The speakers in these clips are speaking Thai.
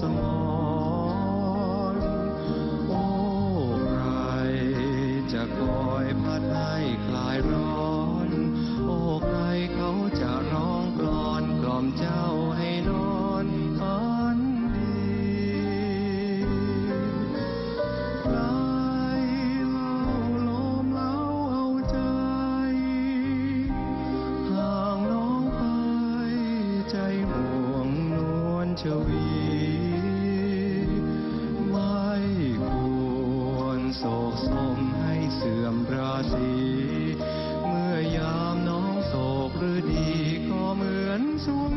สมรโอ้ใครจะคอยพัดให้คลายร้อน โอ้ใครเขาจะร้องกรอนกล่อมเจ้าให้นอนฝันดีใครเล่าลมเล่าเอาใจห่างน้องไปใจห่วงนวลชวี โศกสมให้เสื่อมราศีเมื่อยามน้องโศกหรือดีก็เหมือนสวง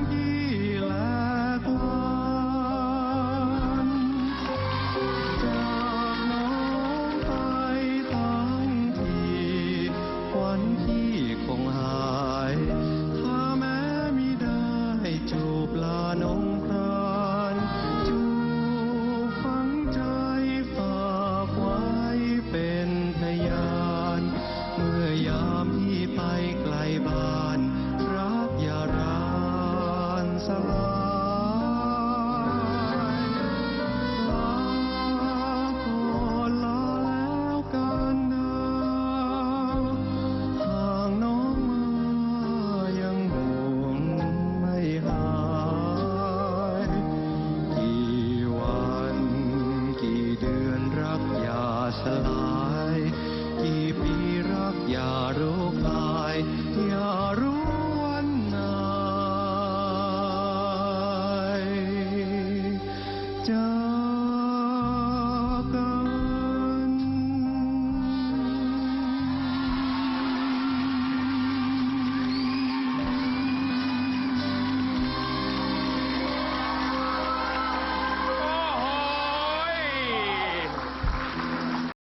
still